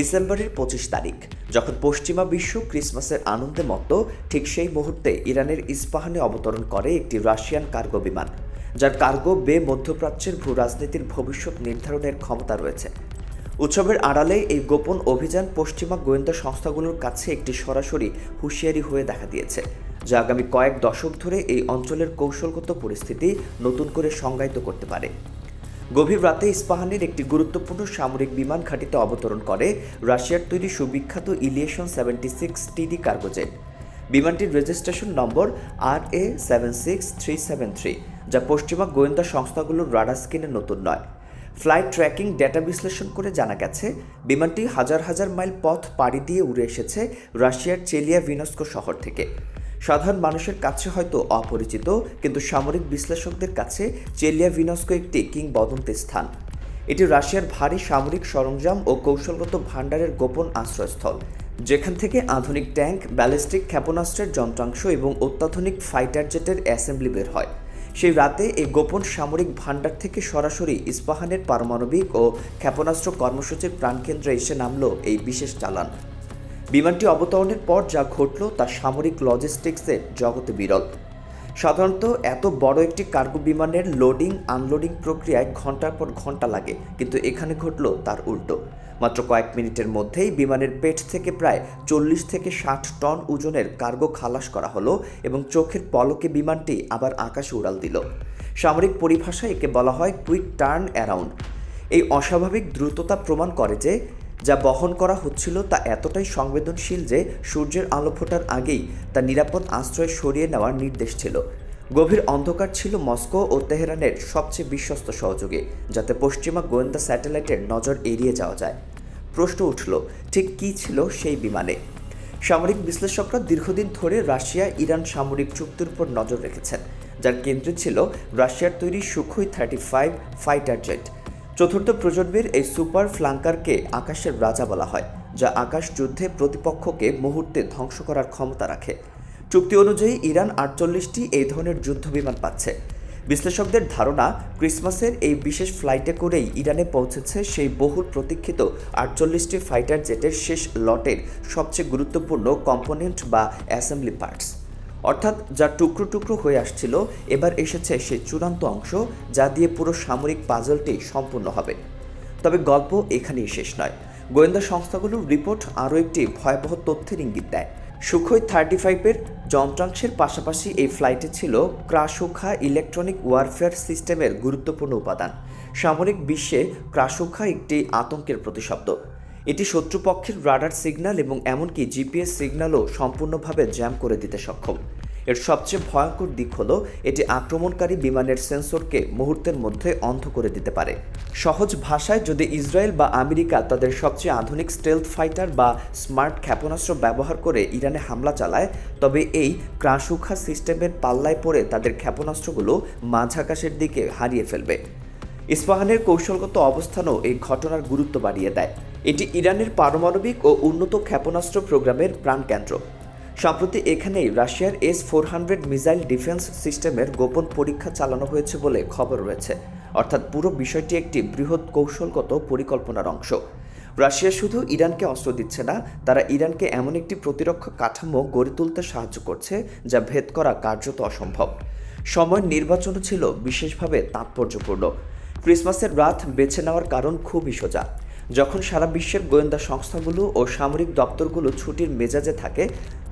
ডিসেম্বরের পঁচিশ তারিখ, যখন পশ্চিমা বিশ্ব ক্রিসমাসের আনন্দে মতো ঠিক সেই মুহূর্তে ইরানের ইস্পাহানে অবতরণ করে একটি রাশিয়ান কার্গো বিমান, যার কার্গো বে মধ্যপ্রাচ্যের ভূ রাজনীতির ভবিষ্যৎ নির্ধারণের ক্ষমতা রয়েছে। উৎসবের আড়ালে এই গোপন অভিযান পশ্চিমা গোয়েন্দা সংস্থাগুলোর কাছে একটি সরাসরি হুঁশিয়ারি হয়ে দেখা দিয়েছে, যা আগামী কয়েক দশক ধরে এই অঞ্চলের কৌশলগত পরিস্থিতি নতুন করে সংজ্ঞায়িত করতে পারে। গভীর রাতে ইস্পাহানের একটি গুরুত্বপূর্ণ সামরিক বিমান ঘাঁটিতে অবতরণ করে রাশিয়ার তৈরি সুবিখ্যাত ইলিয়েশন সেভেন্টি সিক্স টিডি কার্গোজেট বিমানটির registration number R A seven six three seven three, যা পশ্চিমা গোয়েন্দা সংস্থাগুলোর রাডার নতুন নয়। ফ্লাইট ট্র্যাকিং ডেটা বিশ্লেষণ করে জানা গেছে, বিমানটি হাজার হাজার মাইল পথ পাড়ি দিয়ে উড়ে এসেছে রাশিয়ার চেলিয়া ভিনস্কো শহর থেকে। সাধারণ মানুষের কাছে হয়তো অপরিচিত, কিন্তু সামরিক বিশ্লেষকদের কাছে চেলিয়া ভিনস্কো একটি কিংবদন্তি স্থান। এটি রাশিয়ার ভারী সামরিক সরঞ্জাম ও কৌশলগত ভাণ্ডারের গোপন আশ্রয়স্থল। যেখান থেকে আধুনিক ট্যাঙ্ক, ব্যালিস্টিক ক্ষেপণাস্ত্রের যন্ত্রাংশ এবং অত্যাধুনিক ফাইটার জেটের অ্যাসেম্বলি বের হয়। সেই রাতে এই গোপন সামরিক ভাণ্ডার থেকে সরাসরি ইস্পাহানের পারমাণবিক ও ক্ষেপণাস্ত্র কর্মসূচির প্রাণকেন্দ্রে এসে নামল এই বিশেষ চালান। বিমানটি অবতরণের পর যা ঘটল তা সামরিক লজিস্টিক্সের জগতে বিরল। সাধারণত এত বড় একটি কার্গো বিমানের লোডিং আনলোডিং প্রক্রিয়ায় ঘণ্টার পর ঘণ্টা লাগে, কিন্তু এখানে ঘটল তার উল্টো। মাত্র কয়েক মিনিটের মধ্যেই বিমানের পেট থেকে প্রায় চল্লিশ থেকে ষাট টন ওজনের কার্গো খালাস করা হলো এবং চোখের পলকে বিমানটি আবার আকাশে উড়াল দিল। সামরিক পরিভাষায় একে বলা হয় কুইক টার্ন অ্যারাউন্ড এই অস্বাভাবিক দ্রুততা প্রমাণ করে যে যা বহন করা হচ্ছিল তা এতটাই সংবেদনশীল যে সূর্যের আলো ফোটার আগেই তা নিরাপদ আশ্রয় সরিয়ে নেওয়ার নির্দেশ ছিল। গভীর অন্ধকার ছিল মস্কো ও তেহরানের সবচেয়ে বিশ্বস্ত সহযোগী, যাতে পশ্চিমা গোয়েন্দা স্যাটেলাইটের নজর এড়িয়ে যাওয়া যায়। প্রশ্ন উঠল, ঠিক কী ছিল সেই বিমানে? সামরিক বিশ্লেষকরা দীর্ঘদিন ধরে রাশিয়া, ইরান সামরিক চুক্তির উপর নজর রেখেছেন, যার কেন্দ্রে ছিল রাশিয়ার তৈরি Sukhoi thirty five fighter jet. চতুর্থ প্রজন্মের এই সুপার ফ্লাঙ্কারকে আকাশের রাজা বলা হয়, যা আকাশ যুদ্ধে প্রতিপক্ষকে মুহূর্তে ধ্বংস করার ক্ষমতা রাখে। চুক্তি অনুযায়ী ইরান আটচল্লিশটি এই ধরনের যুদ্ধ বিমান পাচ্ছে। বিশ্লেষকদের ধারণা, ক্রিসমাসের এই বিশেষ ফ্লাইটে করেই ইরানে পৌঁছেছে সেই বহুল প্রতীক্ষিত আটচল্লিশটি ফাইটার জেটের শেষ লটের সবচেয়ে গুরুত্বপূর্ণ কম্পোনেন্ট বা অ্যাসেম্বলি পার্টস। অর্থাৎ যা টুকরো টুকরো হয়ে আসছিল, এবার এসেছে সেই চূড়ান্ত অংশ যা দিয়ে পুরো সামরিক পাজলটি সম্পূর্ণ হবে। তবে গল্প এখানেই শেষ নয়। গোয়েন্দা সংস্থাগুলোর রিপোর্ট আরও একটি ভয়াবহ তথ্যের ইঙ্গিত দেয়। সুখই থার্টি ফাইভের যন্ত্রাংশের পাশাপাশি এই ফ্লাইটে ছিল ক্রাসুখা ইলেকট্রনিক ওয়ারফেয়ার সিস্টেমের গুরুত্বপূর্ণ উপাদান। সামরিক বিশ্বে ক্রাসুখা একটি আতঙ্কের প্রতিশব্দ। এটি শত্রুপক্ষের রাডার সিগন্যাল এবং এমনকি জিপিএস সিগন্যালও সম্পূর্ণভাবে জ্যাম করে দিতে সক্ষম। এর সবচেয়ে ভয়ঙ্কর দিক হলো, এটি আক্রমণকারী বিমানের সেন্সরকে মুহূর্তের মধ্যে অন্ধ করে দিতে পারে। সহজ ভাষায়, যদি ইসরায়েল বা আমেরিকা তাদের সবচেয়ে আধুনিক স্টেলথ ফাইটার বা স্মার্ট ক্ষেপণাস্ত্র ব্যবহার করে ইরানে হামলা চালায়, তবে এই ক্রাসুখা সিস্টেমের পাল্লায় পড়ে তাদের ক্ষেপণাস্ত্রগুলো মাঝ আকাশের দিকে হারিয়ে ফেলবে। ইস্পাহানের কৌশলগত অবস্থানও এই ঘটনার গুরুত্ব বাড়িয়ে দেয়। এটি ইরানের পারমাণবিক ও উন্নত ক্ষেপণাস্ত্র প্রোগ্রামের প্রাণকেন্দ্র। সম্প্রতি এখানেই রাশিয়ার S four hundred missile defence সিস্টেমের গোপন পরীক্ষা চালানো হয়েছে বলে খবর রয়েছে। অর্থাৎ পুরো বিষয়টি একটি বৃহৎ কৌশলগত পরিকল্পনার অংশ। রাশিয়া শুধু ইরানকে অস্ত্র দিচ্ছে না, তারা ইরানকে এমন একটি প্রতিরক্ষা কাঠামো গড়ে তুলতে সাহায্য করছে যা ভেদ করা কার্যত অসম্ভব। সময় নির্বাচনও ছিল বিশেষভাবে তাৎপর্যপূর্ণ। ক্রিসমাসের রাত বেছে নেওয়ার কারণ খুবই সোজা। যখন সারা বিশ্বের গোয়েন্দা সংস্থাগুলো ও সামরিক দপ্তরগুলো ছুটির মেজাজে থাকে,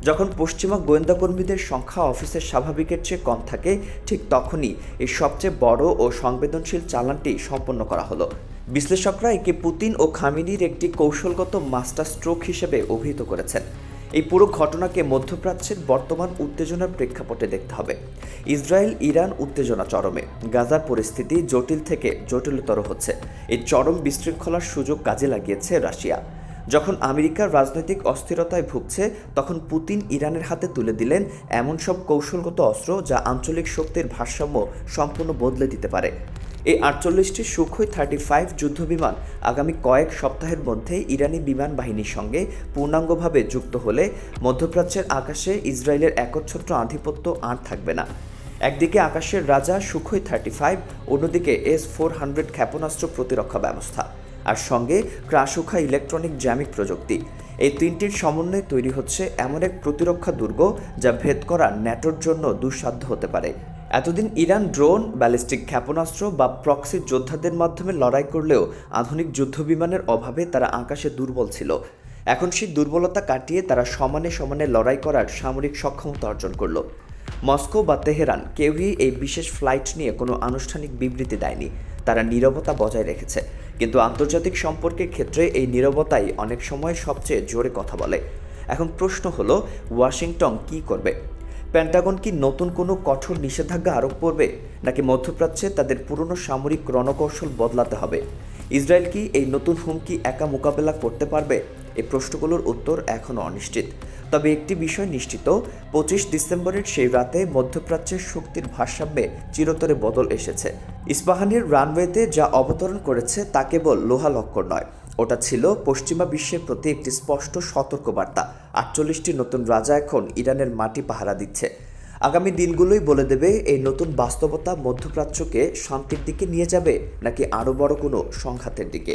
যখন পশ্চিমা গোয়েন্দা কর্মীদের সংখ্যা অফিসের স্বাভাবিকের চেয়ে কম থাকে, ঠিক তখনই এই সবচেয়ে বড় ও সংবেদনশীল চালানটি সম্পন্ন করা হলো। বিশ্লেষকরা একে পুতিন ও খামিনির একটি কৌশলগত মাস্টার স্ট্রোক হিসেবে অভিহিত করেছেন। এই পুরো ঘটনাকে মধ্যপ্রাচ্যের বর্তমান উত্তেজনার প্রেক্ষাপটে দেখতে হবে। ইসরায়েল, ইরান উত্তেজনা চরমে। গাজার পরিস্থিতি জটিল থেকে জটিলতর হচ্ছে। এই চরম বিশৃঙ্খলার সুযোগ কাজে লাগিয়েছে রাশিয়া। যখন আমেরিকার রাজনৈতিক অস্থিরতায় ভুগছে, তখন পুতিন ইরানের হাতে তুলে দিলেন এমন সব কৌশলগত অস্ত্র যা আঞ্চলিক শক্তির ভারসাম্য সম্পূর্ণ বদলে দিতে পারে। এই আটচল্লিশটি সুখই থার্টি ফাইভ যুদ্ধবিমান আগামী কয়েক সপ্তাহের মধ্যে ইরানি বিমান বাহিনীর সঙ্গে পূর্ণাঙ্গভাবে যুক্ত হলে মধ্যপ্রাচ্যের আকাশে ইসরায়েলের একচ্ছত্র আধিপত্য আর থাকবে না। একদিকে আকাশের রাজা সুখই থার্টি ফাইভ অন্যদিকে এস ফোর হান্ড্রেড ক্ষেপণাস্ত্র প্রতিরক্ষা ব্যবস্থা। আর সঙ্গে ক্রাসুখা ইলেকট্রনিক জ্যামিক প্রযুক্তি। এই তিনটির সমন্বয়ে তৈরি হচ্ছে এমন এক প্রতিরক্ষা দুর্গ যা ভেদ করা ন্যাটোর জন্য দুঃসাধ্য হতে পারে। এতদিন ইরান ড্রোন, ব্যালিস্টিক ক্ষেপণাস্ত্র বা প্রক্সি যোদ্ধাদের মাধ্যমে লড়াই করলেও আধুনিক যুদ্ধবিমানের অভাবে তারা আকাশে দুর্বল ছিল। এখন সেই দুর্বলতা কাটিয়ে তারা সমানে সমানে লড়াই করার সামরিক সক্ষমতা অর্জন করল। মস্কো বা তেহরান কেউই এই বিশেষ ফ্লাইট নিয়ে কোনো আনুষ্ঠানিক বিবৃতি দেয়নি। তারা নীরবতা বজায় রেখেছে। কিন্তু আন্তর্জাতিক সম্পর্কের ক্ষেত্রে এই নীরবতাই অনেক সময় সবচেয়ে জোরে কথা বলে। এখন প্রশ্ন হলো, ওয়াশিংটন কি করবে? প্যান্টাগন কি নতুন কোনো কঠোর নিষেধাজ্ঞা আরোপ করবে, নাকি মধ্যপ্রাচ্যে তাদের পুরনো সামরিক রণকৌশল বদলাতে হবে? ইসরায়েল কি এই নতুন হুমকি একা মোকাবেলা করতে পারবে? এই প্রশ্নগুলোর উত্তর এখনও অনিশ্চিত। তবে একটি বিষয় নিশ্চিত, পঁচিশ ডিসেম্বরের সেই রাতে মধ্যপ্রাচ্যের শক্তির ভারসাম্যে চিরতরে বদল এসেছে। ইস্পাহানের রানওয়েতে যা অবতরণ করেছে তা কেবল লোহা লক্কর নয়। ওটা ছিল পশ্চিমা বিশ্বের প্রতি একটি স্পষ্ট সতর্কবার্তা। আটচল্লিশটি নতুন রাজা এখন ইরানের মাটি পাহারা দিচ্ছে। আগামী দিনগুলোই বলে দেবে, এই নতুন বাস্তবতা মধ্যপ্রাচ্যকে শান্তির দিকে নিয়ে যাবে নাকি আরও বড় কোনো সংঘাতের দিকে?